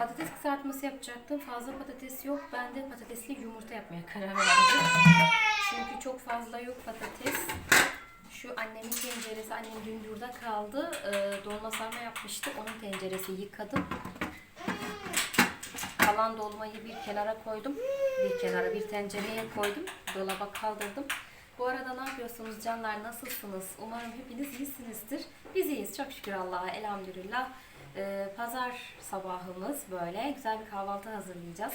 Patates kızartması yapacaktım. Fazla patates yok. Ben de patatesli yumurta yapmaya karar verdim. Çünkü çok fazla yok patates. Şu annemin tenceresi, annem dün burada kaldı. Ee, dolma sarma yapmıştı. Onun tenceresi yıkadım. Kalan dolmayı bir kenara koydum. Bir kenara bir tencereye koydum. Dolaba kaldırdım. Bu arada ne yapıyorsunuz canlar? Nasılsınız? Umarım hepiniz iyisinizdir. Biz iyiyiz çok şükür Allah'a elhamdülillah. Ee, pazar sabahımız böyle güzel bir kahvaltı hazırlayacağız.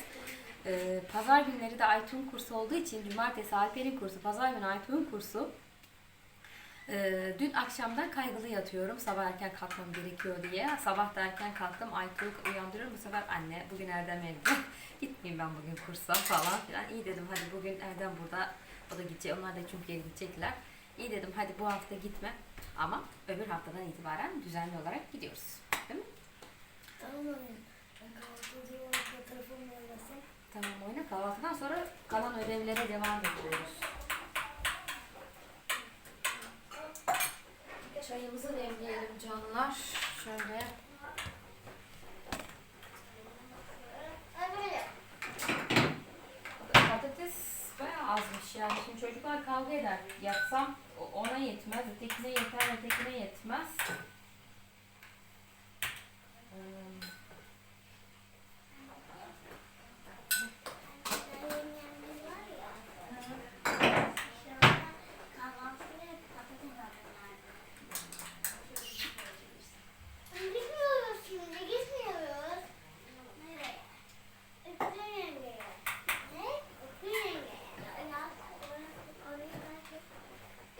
Ee, pazar günleri de Aytun kursu olduğu için cumartesi Alper'in kursu, pazar günü Aytun'un kursu. Ee, dün akşamdan kaygılı yatıyorum sabah erken kalkmam gerekiyor diye. Sabah da erken kalktım Aytun'u uyandırıyorum. Bu sefer anne bugün Erdem evde. Gitmeyeyim ben bugün kursa falan filan. İyi dedim hadi bugün Erdem burada. O da gidecek. Onlar da çünkü geri gidecekler. İyi dedim hadi bu hafta gitme. Ama öbür haftadan itibaren düzenli olarak gidiyoruz. Değil mi? Tamam anne. Ben fotoğrafımı oynasam. Tamam oyna kahvaltıdan sonra kalan ödevlere devam ediyoruz. Çayımızı demleyelim canlar. Şöyle. Patates bayağı azmış yani. Şimdi çocuklar kavga eder. Yatsam ona yetmez. Ötekine yeter, ötekine yetmez.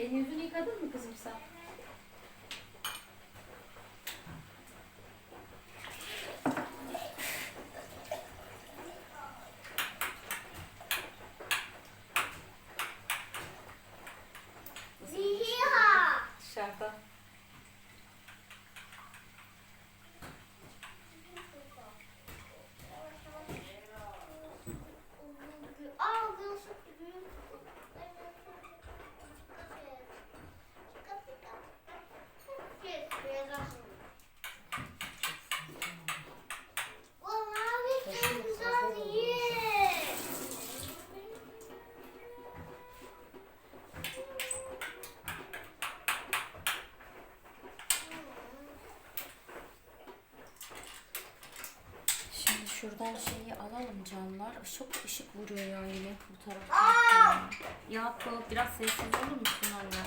Elini yüzünü yıkadın mı kızım sen? Zihiha. Dışarıda. Aa, Yusuf büyük. Vallahi çok güzel ye. Şimdi şuradan şeyi alalım canlar. Çok ışık vuruyor ya yine bu taraftan. Yakup biraz sessiz olur musun anne?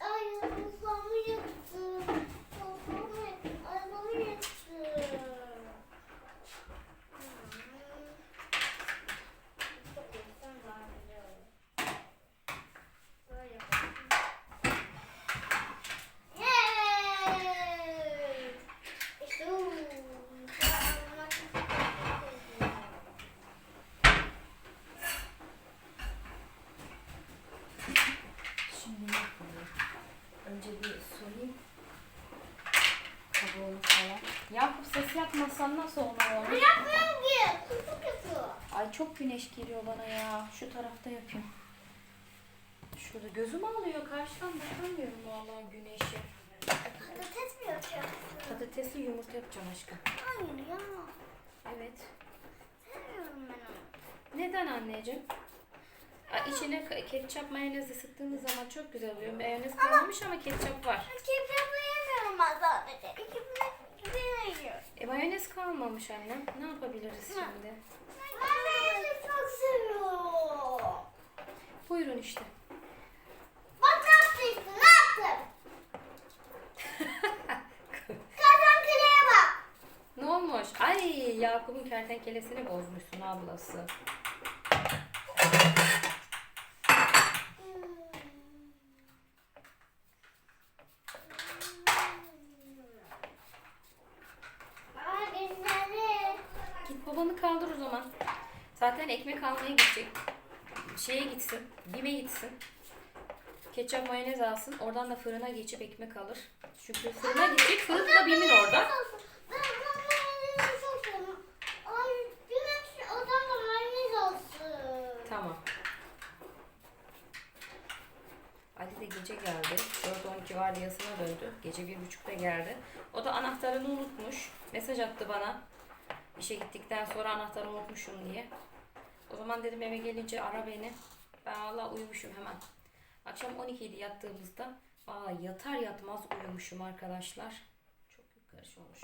Ay kafamı yaktı. Kafamı, arabamı yaktı. Yay! İşte bu. Şimdi ne yapalım? Önce bir soyayım. Kabuğunu falan. Yakup ses yapmazsan nasıl olur Ne oğlum? yapıyorum ki? Kusuk yapıyor. Ay çok güneş geliyor bana ya. Şu tarafta yapayım. Şurada gözüm ağlıyor. Karşıdan bakamıyorum vallahi güneşe. Patates mi yapacaksın? Patatesli yumurta yapacağım aşkım. Hayır ya. Evet. Sevmiyorum ben onu. Neden anneciğim? Ay, içine ke- ketçap mayonezi sıktığınız zaman çok güzel oluyor. Mayonez kalmamış ama ketçap var. Kepçapı yemiyorum ben sadece. Yiyorum. E mayonez kalmamış annem. Ne yapabiliriz şimdi? Mayonezi çok seviyorum. Buyurun işte. Bak ne yaptın? Ne yaptın? Kertenkeleye bak. Ne olmuş? Ay Yakup'un kertenkelesini bozmuşsun ablası. Aa, güzeldi. Git babanı kaldır o zaman. Ekmek almaya gidecek. Şeye gitsin. Bime gitsin. Ketçap mayonez alsın. Oradan da fırına geçip ekmek alır. Çünkü fırına gidecek. Fırın da Bim'in orada. Ben ben mayonezi çok seviyorum. Ay, güneş odamda mayonez olsun. Tamam. gece geldi. 4-12 vardiyasına döndü. Gece 1.30'da geldi. O da anahtarını unutmuş. Mesaj attı bana. İşe gittikten sonra anahtarı unutmuşum diye. O zaman dedim eve gelince ara beni. Ben valla uyumuşum hemen. Akşam 12'ydi yattığımızda. Aa yatar yatmaz uyumuşum arkadaşlar. Çok karış olmuş.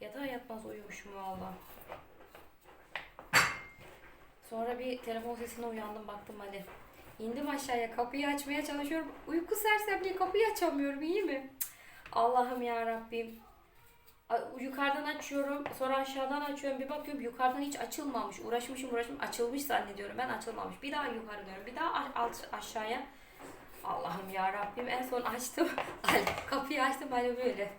Yatar yatmaz uyumuşum valla. Sonra bir telefon sesine uyandım baktım hadi. İndim aşağıya kapıyı açmaya çalışıyorum. Uyku sersemliği kapıyı açamıyorum iyi mi? Allah'ım ya Rabbim. Yukarıdan açıyorum sonra aşağıdan açıyorum. Bir bakıyorum yukarıdan hiç açılmamış. Uğraşmışım uğraşmışım. Açılmış zannediyorum. Ben açılmamış. Bir daha yukarı dönüyorum. Bir daha alt, aşağıya. Allah'ım ya Rabbim. En son açtım. Ali, kapıyı açtım. Ali böyle.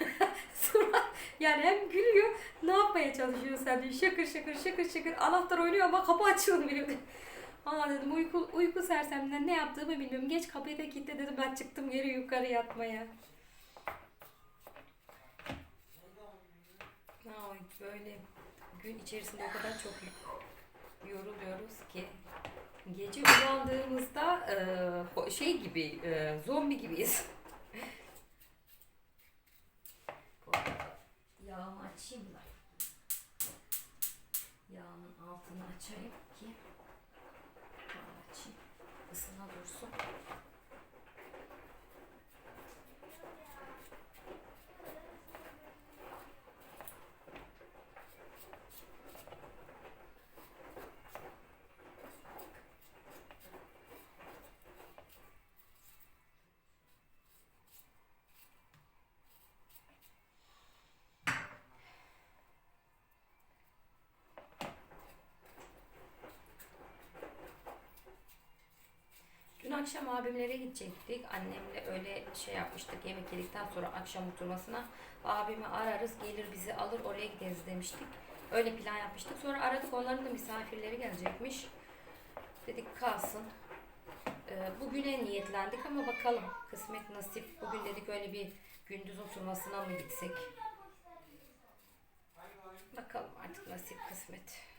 Sonra yani hem gülüyor. Ne yapmaya çalışıyorsun sen diyor. Şakır şakır şakır şakır anahtar oynuyor ama kapı açılmıyor. Valla dedim uyku, uyku sersemden ne yaptığımı bilmiyorum. Geç kapıyı da kilitle dedim. Ben çıktım geri yukarı yatmaya. Ay böyle gün içerisinde o kadar çok yoruluyoruz ki gece uyandığımızda e, şey gibi e, zombi gibiyiz. Yağımı açayım da. Yağımın altını açayım ki açayım. Isına dursun. Dün akşam abimlere gidecektik. Annemle öyle şey yapmıştık. Yemek yedikten sonra akşam oturmasına abimi ararız gelir bizi alır oraya gideriz demiştik. Öyle plan yapmıştık. Sonra aradık onların da misafirleri gelecekmiş. Dedik kalsın. Ee, bugüne niyetlendik ama bakalım kısmet nasip. Bugün dedik öyle bir gündüz oturmasına mı gitsek? Bakalım artık nasip kısmet.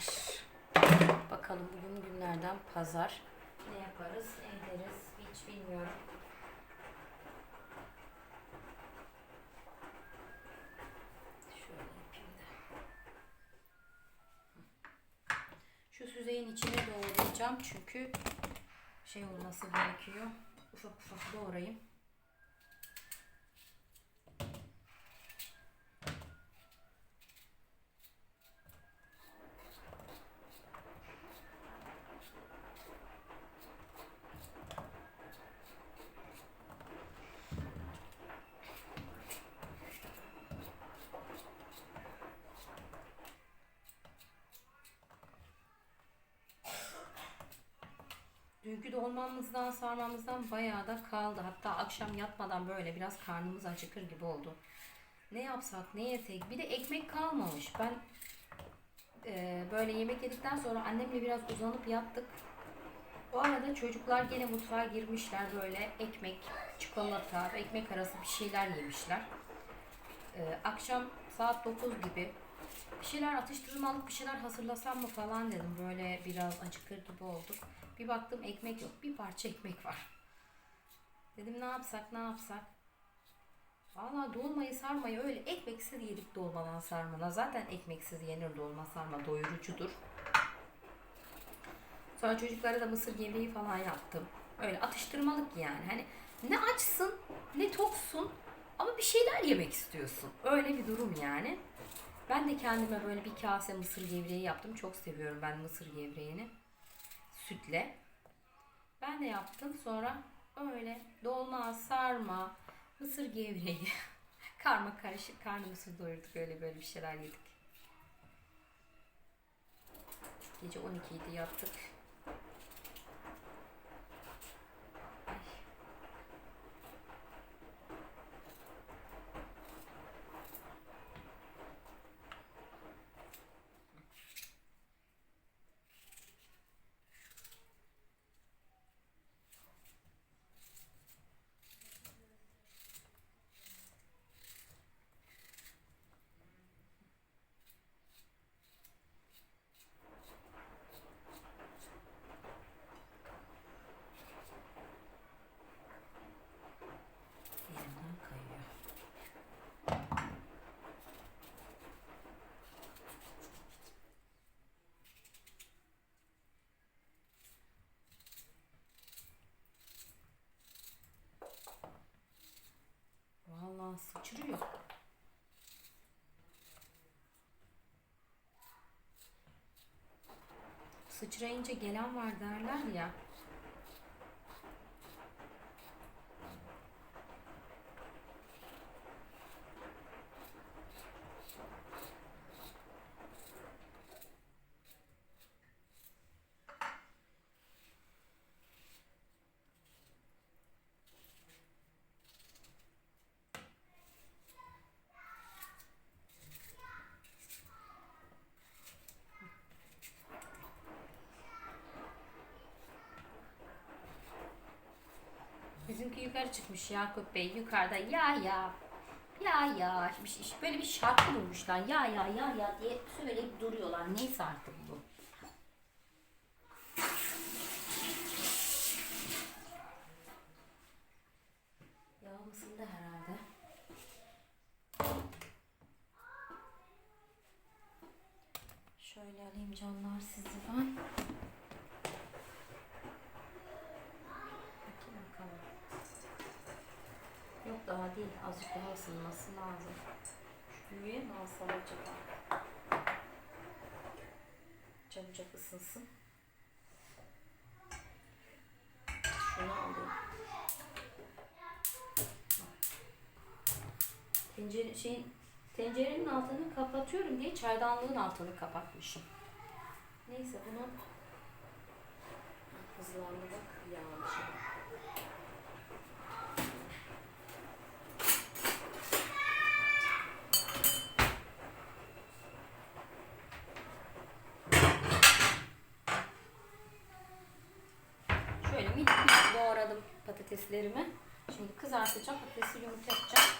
Canlar. Bakalım bugün günlerden pazar. Ne yaparız, ne ederiz hiç bilmiyorum. Şu süzeyin içine doğrayacağım çünkü şey olması gerekiyor. Ufak ufak doğrayayım. Dünkü dolmamızdan sarmamızdan bayağı da kaldı. Hatta akşam yatmadan böyle biraz karnımız acıkır gibi oldu. Ne yapsak ne yesek bir de ekmek kalmamış. Ben e, böyle yemek yedikten sonra annemle biraz uzanıp yattık. O arada çocuklar gene mutfağa girmişler böyle ekmek, çikolata, ekmek arası bir şeyler yemişler. E, akşam saat 9 gibi bir şeyler atıştırmalık bir şeyler hazırlasam mı falan dedim. Böyle biraz acıkır gibi olduk. Bir baktım ekmek yok. Bir parça ekmek var. Dedim ne yapsak ne yapsak. Valla dolmayı sarmayı öyle ekmeksiz yedik dolmadan sarmana. Zaten ekmeksiz yenir dolma sarma doyurucudur. Sonra çocuklara da mısır gevreği falan yaptım. Öyle atıştırmalık yani. Hani ne açsın ne toksun ama bir şeyler yemek istiyorsun. Öyle bir durum yani. Ben de kendime böyle bir kase mısır gevreği yaptım. Çok seviyorum ben mısır gevreğini. Sütle. Ben de yaptım. Sonra öyle dolma, sarma, mısır gevreği. Karma karışık karnımızı doyurduk. Öyle böyle bir şeyler yedik. Gece 12'ydi yattık. Sıçrıyor. Sıçrayınca gelen var derler ya. Yukarı çıkmış Yakup Bey yukarıda ya ya ya ya şey- böyle bir şarkı bulmuşlar ya ya ya ya diye söyleyip duruyorlar. Neyse artık bu. Yağ ısındı herhalde. Şöyle alayım canlar sizi ben. Bakayım bakalım. Yok daha değil. Azıcık daha ısınması lazım. Alsam acaba? Çabucak ısınsın. Şunu alayım. Tencere, şeyin, tencerenin altını kapatıyorum diye çaydanlığın altını kapatmışım. Neyse bunu hızlandı bak yağmış. Patateslerimi. Şimdi kızartacağım, patatesi yumuşatacağım.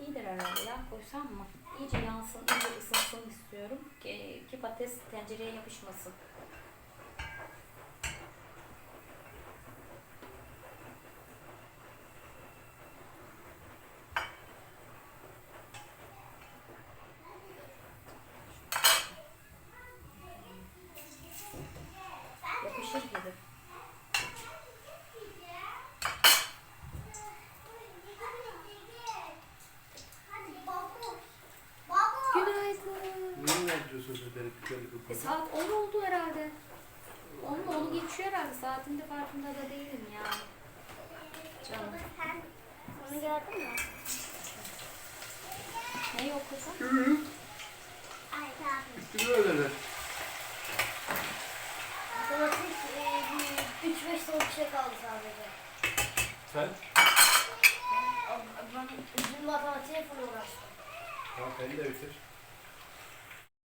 İyidir herhalde ya, koysam mı? İyice yansın, iyice ısınsın istiyorum ki, ki patates tencereye yapışmasın. E, saat 10 oldu herhalde. 10 mu? Onu geçiyor herhalde. Saatinde farkında da değilim yani. Canım. Sen onu gördün mü? Ne yok kızım? Ay tamam. Bitti öyleler. Domates 3-5 soğuk şey kaldı sadece. Sen? Ben üzüm matematiğe full uğraştım. Tamam beni de bitir.